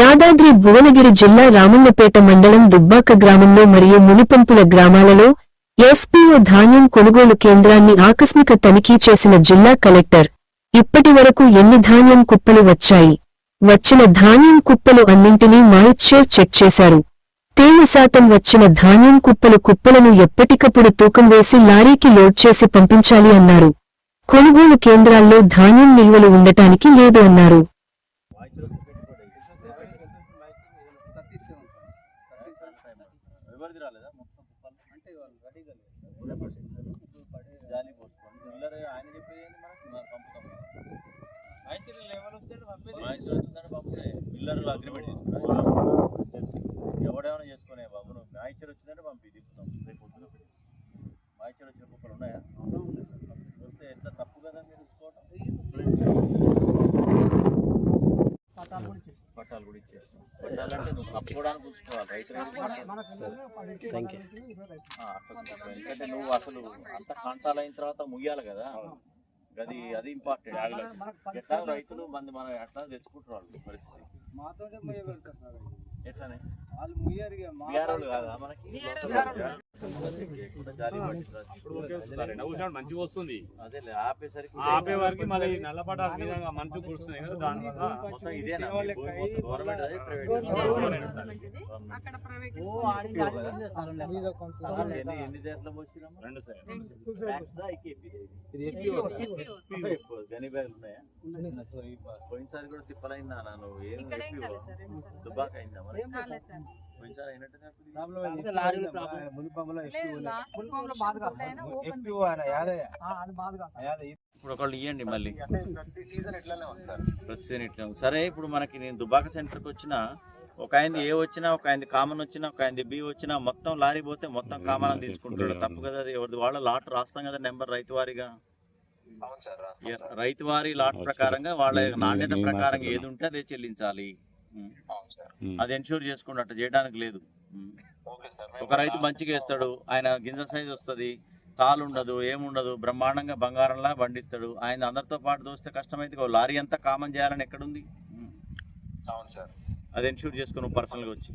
యాదాద్రి భువనగిరి జిల్లా రామన్నపేట మండలం దుబ్బాక గ్రామంలో మరియు మునిపంపుల గ్రామాలలో ఎఫ్పిఓ ధాన్యం కొనుగోలు కేంద్రాన్ని ఆకస్మిక తనిఖీ చేసిన జిల్లా కలెక్టర్. ఇప్పటి వరకు ఎన్ని ధాన్యం కుప్పలు వచ్చాయి? వచ్చిన ధాన్యం కుప్పలు అన్నింటినీ మాయిశ్చర్ చెక్ చేశారు. తేమ శాతం వచ్చిన ధాన్యం కుప్పలు కుప్పలను ఎప్పటికప్పుడు తూకం వేసి లారీకి లోడ్ చేసి పంపించాలి అన్నారు. కొనుగోలు కేంద్రాల్లో ధాన్యం నిల్వలు ఉండటానికి లేదు అన్నారు. ఎవరిది రాలేదా మొత్తం అంటే జాలి పోసుకోండి చిల్లర ఆయన చెప్పేది మనకి? మనం పంపుతాం. ఆయన లెవెల్ వస్తే పంపేది? ఆయన వచ్చిందంటే పిల్లర్లు అగ్రిమెంట్ పట్టాలు కూడా ఇచ్చేస్తాం పట్టాలు అంటే నువ్వు కప్పుకోవడానికి ఉంచుకోవాలి రైతు. ఎందుకంటే నువ్వు అసలు అంత కంటాలు అయిన తర్వాత ముయ్యాలి కదా. అది అది ఇంపార్టెంట్ ఎట్లా రైతులు మంది మనం ఎట్లా తెచ్చుకుంటారు వాళ్ళు పరిస్థితి. మాతోనే ఎట్లానే? వాళ్ళు ముయ్యారు కాదా మనకి. మంచిగా వస్తుంది ఆపే వరకు మళ్ళీ నల్లపట విధంగా మంచు కుడుస్తుంది కదా పోయినసారి కూడా తిప్పలైందా నువ్వు. ఏం ఇక్కడ ఏం చెప్పి కాలేదు సార్ రెండు సార్లు. దుబ్బాక అయిందా మరి ఆయన. ఇప్పుడు. ఒకళ్ళు ఇవ్వండి మళ్ళీ. ప్రతి సీజన్ ఇట్లా ఉంది. సరే ఇప్పుడు మనకి నేను దుబాక సెంటర్కి వచ్చిన ఒక ఆయనది ఏ వచ్చినా ఒక ఆయనది కామన్ వచ్చినా ఒక ఆయనది బి వచ్చినా మొత్తం లారీ పోతే మొత్తం కామన్ అని తీసుకుంటాడు. తప్పు కదా అది. ఎవరిది? వాళ్ళ లాట్ రాస్తాం కదా నెంబర్ రైతు వారీగా రైతు వారి లాట్ ప్రకారంగా వాళ్ళ నాణ్యత ప్రకారంగా ఏది ఉంటే అదే చెల్లించాలి. అది ఎన్షూర్ చేసుకుంటే అట్లా చేయడానికి లేదు. ఒక రైతు మంచిగా వేస్తాడు ఆయన గింజ సైజ్ వస్తుంది తాలు ఉండదు ఏముండదు బ్రహ్మాండంగా బంగారంలా పండిస్తాడు ఆయన అందరితో పాటు దోస్తే కష్టమైతే లారీ అంతా కామన్ చేయాలని ఎక్కడుంది. అది ఎన్షూర్ చేసుకుని పర్సనల్గా వచ్చి.